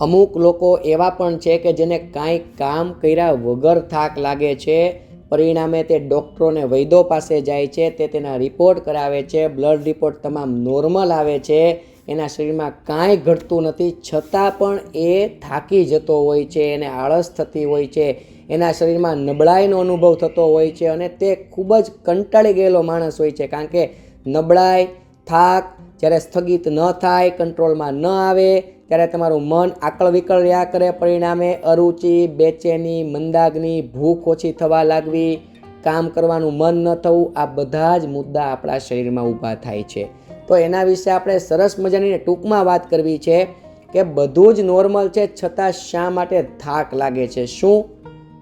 અમુક લોકો એવા પણ છે કે જેને કાંઈ કામ કર્યા વગર થાક લાગે છે. પરિણામે તે ડૉક્ટરોને વૈદ્યો પાસે જાય છે, તે તેના રિપોર્ટ કરાવે છે, બ્લડ રિપોર્ટ તમામ નોર્મલ આવે છે, એના શરીરમાં કાંઈ ઘટતું નથી, છતાં પણ એ થાકી જતો હોય છે, એને આળસ થતી હોય છે, એના શરીરમાં નબળાઈનો અનુભવ થતો હોય છે અને તે ખૂબ જ કંટાળી ગયેલો માણસ હોય છે. કારણ કે નબળાઈ, થાક, જ્યારે સ્થગિત ન થાય, કંટ્રોલમાં ન આવે ત્યારે તમારું મન આકળ વિકળ રહ્યા કરે, પરિણામે અરુચિ, બેચેની મંદાગ્નિ ભૂખ ઓછી થવા લાગવી, કામ કરવાનું મન ન થવું, આ બધા જ મુદ્દા આપણા શરીરમાં ઊભા થાય છે. તો એના વિશે આપણે સરસ મજાની ટૂંકમાં વાત કરવી છે કે બધું જ નોર્મલ છે, છતાં શા માટે થાક લાગે છે? શું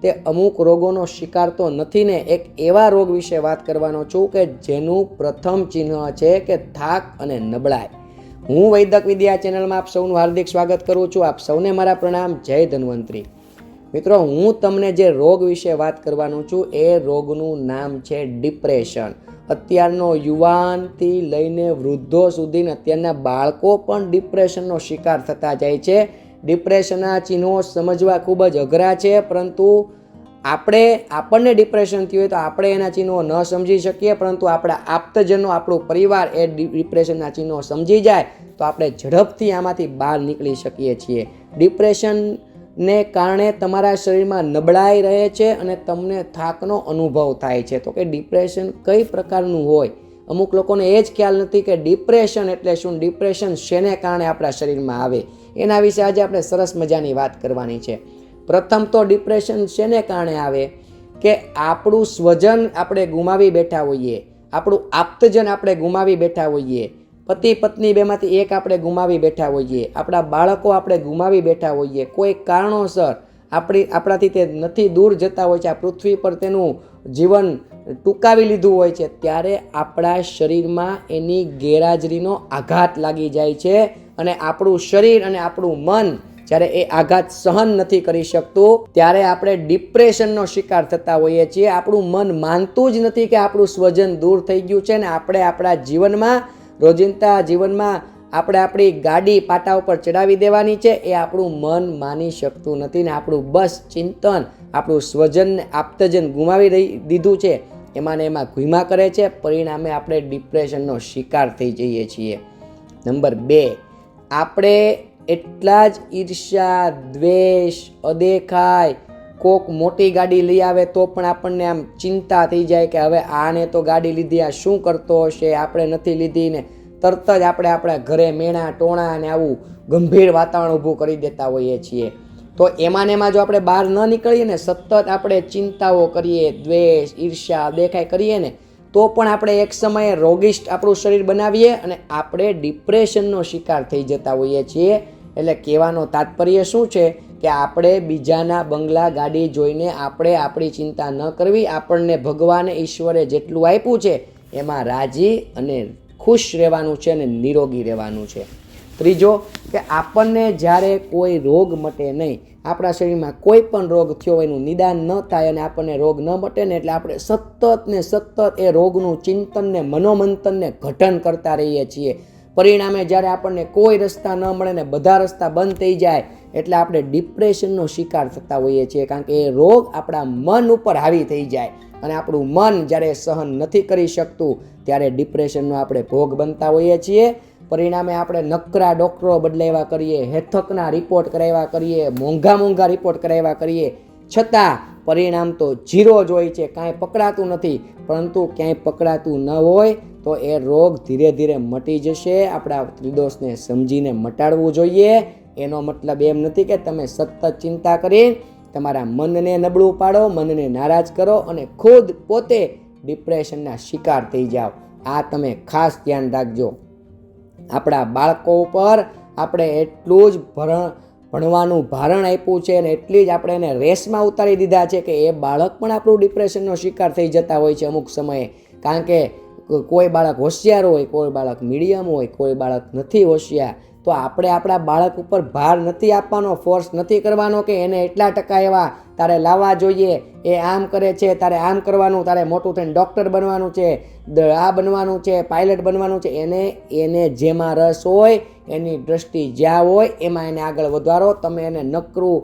તે અમુક રોગોનો શિકાર તો નથી ને? એક એવા રોગ વિશે વાત કરવાનો છું કે જેનું પ્રથમ ચિહ્ન છે કે થાક અને નબળાઈ. હું વૈદક વિદ્યા ચેનલમાં આપ સૌનું હાર્દિક સ્વાગત કરું છું. આપ સૌને મારા પ્રણામ. જય ધન્વંતરી. મિત્રો, હું તમને જે રોગ વિશે વાત કરવાનું છું, એ રોગનું નામ છે ડિપ્રેશન. અત્યારનો યુવાનથી લઈને વૃદ્ધો સુધીને અત્યારના બાળકો પણ ડિપ્રેશનનો શિકાર થતા જાય છે. ડિપ્રેશનના ચિહ્નો સમજવા ખૂબ જ અઘરા છે, પરંતુ આપણે આપણને ડિપ્રેશન થયું હોય તો આપણે એના ચિહ્નો ન સમજી શકીએ, પરંતુ આપણા આપ્તજનો, આપણું પરિવાર એ ડિપ્રેશનના ચિહ્નો સમજી જાય, તો આપણે ઝડપથી આમાંથી બહાર નીકળી શકીએ છીએ. ડિપ્રેશનને કારણે તમારા શરીરમાં નબળાઈ રહે છે અને તમને થાકનો અનુભવ થાય છે. તો કે ડિપ્રેશન કઈ પ્રકારનું હોય? અમુક લોકોને એ જ ખ્યાલ નથી કે ડિપ્રેશન એટલે શું? ડિપ્રેશન શેને કારણે આપણા શરીરમાં આવે? એના વિશે આજે આપણે સરસ મજાની વાત કરવાની છે. પ્રથમ તો ડિપ્રેશન શેને કારણે આવે? કે આપણું સ્વજન આપણે ગુમાવી બેઠા હોઈએ. આપણું આપ્તજન આપણે ગુમાવી બેઠા હોઈએ. પતિ પત્ની બેમાંથી એક આપણે ગુમાવી બેઠા હોઈએ. આપણા બાળકો આપણે ગુમાવી બેઠા હોઈએ. કોઈ કારણોસર આપણી આપણાથી તે નથી દૂર જતા હોય છે. આ પૃથ્વી પર તેનું જીવન ટૂંકાવી લીધું હોય છે. ત્યારે આપણા શરીરમાં એની ગેરહાજરીનો આઘાત લાગી જાય છે. અને આપણું શરીર અને આપણું મન જ્યારે એ આઘાત સહન નથી કરી શકતું, ત્યારે આપણે ડિપ્રેશનનો શિકાર થતા હોઈએ છીએ. આપણું મન માનતું જ નથી કે આપણું સ્વજન દૂર થઈ ગયું છે ને આપણે આપણા જીવનમાં, રોજિંદા જીવનમાં આપણે આપણી ગાડી પાટા ઉપર ચડાવી દેવાની છે. એ આપણું મન માની શકતું નથી ને આપણું બસ ચિંતન આપણું સ્વજનને આપ્તજન ગુમાવી રહી દીધું છે. એમાં ને એમાં ઘૂમા કરે છે. પરિણામે આપણે ડિપ્રેશનનો શિકાર થઈ જઈએ છીએ. નંબર બે, આપણે એટલા જ ઈર્ષ્યા, દ્વેષ, અદેખાય, કોક મોટી ગાડી લઈ આવે તો પણ આપણને આમ ચિંતા થઈ જાય કે હવે આને તો ગાડી લીધી, આ શું કરતો હશે, આપણે નથી લીધી ને તરત જ આપણે આપણા ઘરે મેણા, ટોણા અને આવું ગંભીર વાતાવરણ ઊભું કરી દેતા હોઈએ છીએ. તો એમાં ને એમાં જો આપણે બહાર ન નીકળીએ ને, સતત આપણે ચિંતાઓ કરીએ, દ્વેષ, ઈર્ષ્યા, દેખાય કરીએ ને, તો પણ આપણે એક સમયે રોગિષ્ટ આપણું શરીર બનાવીએ અને આપણે ડિપ્રેશનનો શિકાર થઈ જતા હોઈએ છીએ. એટલે કહેવાનો તાત્પર્ય શું છે કે આપણે બીજાના બંગલા ગાડી જોઈને આપણે આપણી ચિંતા ન કરવી, આપણને ભગવાને ઈશ્વરે જેટલું આપ્યું છે એમાં રાજી અને ખુશ રહેવાનું છે અને નિરોગી રહેવાનું છે. ત્રીજો કે આપણને જ્યારે કોઈ રોગ મટે નહીં, આપણા શરીરમાં કોઈ પણ રોગ થયો એનું નિદાન ન થાય અને આપણને રોગ ન મટે ને એટલે આપણે સતત ને સતત એ રોગનું ચિંતન ને મનોમંથનને ઘટન કરતા રહીએ છીએ. પરિણામે જ્યારે આપણને કોઈ રસ્તા ન મળે ને બધા રસ્તા બંધ થઈ જાય, એટલે આપણે ડિપ્રેશનનો શિકાર થતા હોઈએ છીએ, કારણ કે એ રોગ આપણા મન ઉપર હાવી થઈ જાય. અને આપણું મન જ્યારે સહન નથી કરી શકતું, ત્યારે ડિપ્રેશનનો આપણે ભોગ બનતા હોઈએ છીએ. પરિણામે આપણે નકરા ડૉક્ટરો બદલાવ્યા કરીએ, હેથકના રિપોર્ટ કરાવ્યા કરીએ મોંઘા મોંઘા રિપોર્ટ કરાવ્યા કરીએ. છતાં પરિણામ તો ઝીરો જ હોય છે, કાંઈ પકડાતું નથી, પરંતુ ક્યાંય પકડાતું ન હોય, તો એ રોગ ધીરે ધીરે મટી જશે. આપણા ત્રિદોષને સમજીને મટાડવું જોઈએ. એનો મતલબ એમ નથી કે તમે સતત ચિંતા કરી તમારા મનને નબળું પાડો, મનને નારાજ કરો અને ખુદ પોતે ડિપ્રેશનના શિકાર થઈ જાઓ. આ તમે ખાસ ધ્યાન રાખજો. આપણા બાળકો ઉપર આપણે એટલું જ ભરણ ભણવાનું ભારણ આપ્યું છે અને એટલી જ આપણે એને રેસમાં ઉતારી દીધા છે કે એ બાળક પણ આપણું ડિપ્રેશનનો શિકાર થઈ જતા હોય છે અમુક સમયે. કારણ કે કોઈ બાળક હોશિયાર હોય, કોઈ બાળક મીડિયમ હોય, કોઈ બાળક નથી હોશિયાર. તો આપણે આપણા બાળક ઉપર ભાર નથી આપવાનો ફોર્સ નથી કરવાનો કે એને એટલા ટકા એવા તારે લાવવા જોઈએ. એ આમ કરે છે, તારે આમ કરવાનું, તારે મોટું થઈને ડૉક્ટર બનવાનું છે આ બનવાનું છે પાયલટ બનવાનું છે. એને એને જેમાં રસ હોય, એની દ્રષ્ટિ જ્યાં હોય, એમાં એને આગળ વધારો. તમે એને નકરું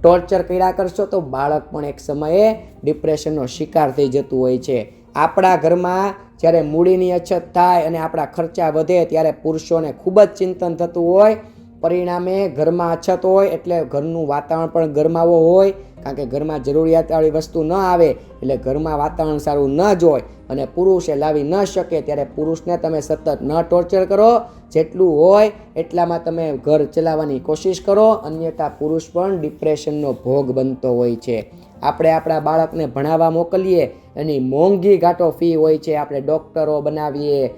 ટોર્ચર કર્યા કરશો તો બાળક પણ એક સમયે ડિપ્રેશનનો શિકાર થઈ જતું હોય છે. આપણા ઘરમાં જ્યારે મૂડીની અછત થાય અને આપણા ખર્ચા વધે ત્યારે પુરુષોને ખૂબ જ ચિંતન થતું હોય. પરિણામે ઘરમાં અછત હોય એટલે ઘરનું વાતાવરણ પણ ગરમાવો હોય. કારણ કે ઘરમાં જરૂરિયાતવાળી વસ્તુ ન આવે એટલે ઘરમાં વાતાવરણ સારું ન જ હોય અને પુરુષે લાવી ન શકે ત્યારે પુરુષને તમે સતત ન ટોર્ચર કરો. જેટલું હોય એટલામાં તમે ઘર ચલાવવાની કોશિશ કરો. અન્યથા પુરુષ પણ ડિપ્રેશનનો ભોગ બનતો હોય છે. આપણે આપણા બાળકને ભણાવવા મોકલીએ. એની મોંઘી ઘાટો ફી હોય છે, આપણે ડૉક્ટરો બનાવીએ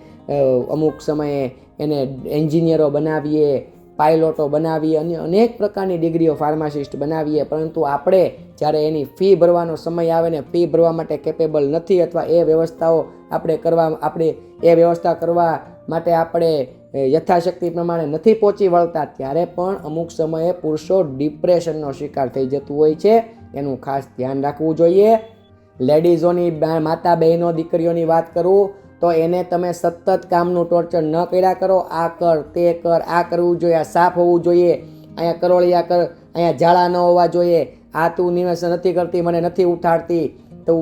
અમુક સમયે એને એન્જિનિયરો બનાવીએ, પાયલોટો બનાવીએ, અને અનેક પ્રકારની ડિગ્રીઓ ફાર્માસિસ્ટ બનાવીએ. પરંતુ આપણે જ્યારે એની ફી ભરવાનો સમય આવે ને ફી ભરવા માટે કેપેબલ નથી અથવા એ વ્યવસ્થાઓ આપણે કરવા, આપણે એ વ્યવસ્થા કરવા માટે આપણે યથાશક્તિ પ્રમાણે નથી પહોંચી વળતા, ત્યારે પણ અમુક સમયે પુરુષો ડિપ્રેશનનો શિકાર થઈ જતું હોય છે. એનું ખાસ ધ્યાન રાખવું જોઈએ. લેડીઝોની માતા બહેનો દીકરીઓની વાત કરું, તો એને તમે સતત કામનું ટોર્ચર ન કર્યા કરો. આ કર, તે કર, આ કરવું જોઈએ, આ સાફ હોવું જોઈએ. અહીંયા કરોળિયા કર, અહીંયા ઝાડા ન હોવા જોઈએ. આ તું નિવેશ નથી કરતી, મને નથી ઉઠાડતી. તો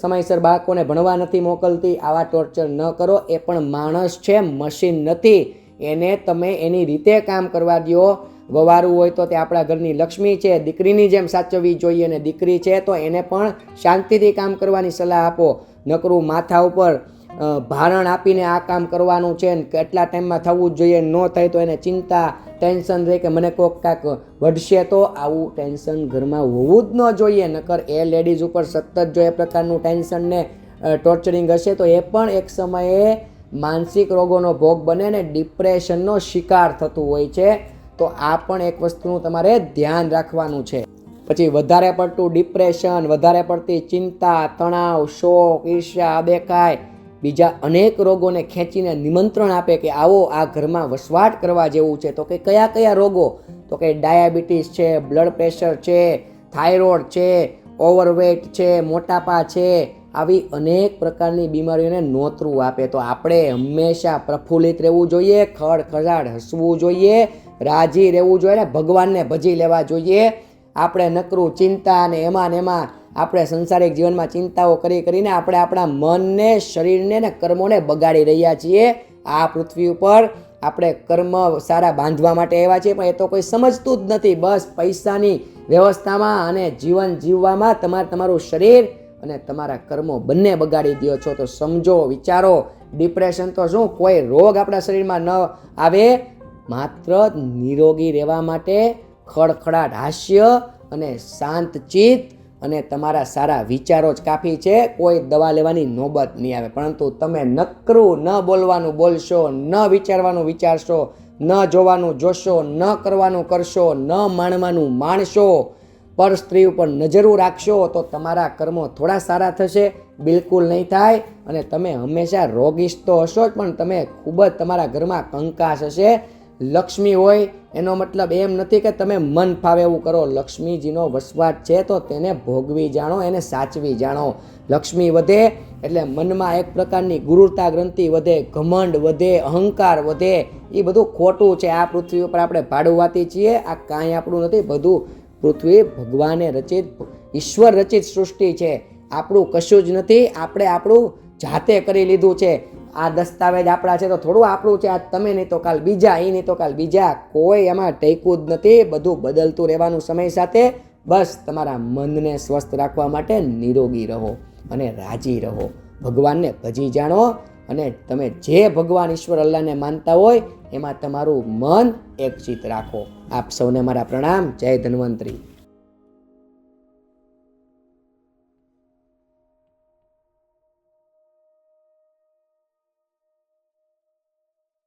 સમયસર બાળકોને ભણવા નથી મોકલતી. આવા ટોર્ચર ન કરો. એ પણ માણસ છે મશીન નથી. એને તમે એની રીતે કામ કરવા દો વવારું હોય તો તે આપણા ઘરની લક્ષ્મી છે, દીકરીની જેમ સાચવવી જોઈએ અને દીકરી છે તો એને પણ શાંતિથી કામ કરવાની સલાહ આપો. નકરું માથા ઉપર ભારણ આપીને આ કામ કરવાનું છે ને કેટલા ટાઈમમાં થવું જ જોઈએ, ન થાય તો એને ચિંતા, ટેન્શન રહે કે મને કોક કાંક વઢશે તો આવું ટેન્શન ઘરમાં હોવું જ ન જોઈએ. નકર એ લેડીઝ ઉપર સતત જો એ પ્રકારનું ટેન્શન ને ટોર્ચરિંગ હશે તો એ પણ એક સમયે માનસિક રોગોનો ભોગ બને ને ડિપ્રેશનનો શિકાર થતું હોય છે. તો આ પણ એક વસ્તુનું તમારે ધ્યાન રાખવાનું છે. પછી વધારે પડતું ડિપ્રેશન વધારે પડતી ચિંતા, તણાવ, શોક, ઈર્ષ્યા બેકાય બીજા અનેક રોગોને ખેંચીને નિમંત્રણ આપે કે આવો આ ઘરમાં વસવાટ કરવા જેવું છે. તો કે કયા કયા રોગો? તો કે ડાયાબિટીસ છે, બ્લડ પ્રેશર છે, થાઇરોઇડ છે, ઓવરવેટ છે, મોટાપા છે, આવી અનેક પ્રકારની બીમારીઓને નોતરું આપે. તો આપણે હંમેશા પ્રફુલ્લિત રહેવું જોઈએ ખડખડાટ હસવું જોઈએ રાજી રહેવું જોઈએ ને, ભગવાનને ભજી લેવા જોઈએ. આપણે નકરું ચિંતા ને એમાં ને એમાં આપણે સંસારિક જીવનમાં ચિંતાઓ કરી કરીને આપણે આપણા મનને, શરીરને ને કર્મોને બગાડી રહ્યા છીએ. આ પૃથ્વી ઉપર આપણે કર્મ સારા બાંધવા માટે આવ્યા છીએ, પણ એ તો કોઈ સમજતું જ નથી. બસ પૈસાની વ્યવસ્થામાં અને જીવન જીવવામાં તમારે તમારું શરીર અને તમારા કર્મો બંને બગાડી દો છો. તો સમજો, વિચારો. ડિપ્રેશન તો શું? કોઈ રોગ આપણા શરીરમાં ન આવે. માત્ર નિરોગી રહેવા માટે ખડખડાટ હાસ્ય અને શાંત ચિત્ત અને તમારા સારા વિચારો જ કાફી છે. કોઈ દવા લેવાની નોબત નહીં આવે. પરંતુ તમે નકરું ન બોલવાનું બોલશો, ન વિચારવાનું વિચારશો, ન જોવાનું જોશો, ન કરવાનું કરશો, ન માણવાનું માણશો, પર સ્ત્રી ઉપર નજરો રાખશો તો તમારા કર્મો થોડા સારા થશે. બિલકુલ નહીં થાય અને તમે હંમેશા રોગીશ તો હશો જ, પણ તમે ખૂબ જ તમારા ઘરમાં કંકાસ હશે. લક્ષ્મી હોય, એનો મતલબ એમ નથી કે તમે મન ફાવે એવું કરો. લક્ષ્મીજીનો વસવાટ છે તો તેને ભોગવી જાણો, એને સાચવી જાણો. લક્ષ્મી વધે એટલે મનમાં એક પ્રકારની ગુરુતા ગ્રંથિ વધે, ઘમંડ વધે, અહંકાર વધે. એ બધું ખોટું છે. આ પૃથ્વી ઉપર આપણે ભાડુવાતી છીએ. આ કાંઈ આપણું નથી. બધું પૃથ્વી ભગવાને રચિત, ઈશ્વર રચિત સૃષ્ટિ છે. આપણું કશું જ નથી. આપણે આપણું જાતે કરી લીધું છે. આ દસ્તાવેજ આપણા છે તો થોડું આપણું છે, આ તમે નહીં તો કાલ બીજા એ નહીં તો કાલ બીજા. કોઈ એમાં ટેકવું જ નથી, બધું બદલતું રહેવાનું સમય સાથે. બસ તમારા મનને સ્વસ્થ રાખવા માટે નિરોગી રહો અને રાજી રહો. ભગવાનને ભજી જાણો અને તમે જે ભગવાન ઈશ્વર અલ્લાહને માનતા હોય, એમાં તમારું મન એકચિત રાખો. આપ સૌને મારા પ્રણામ. જય ધન્વંતરી.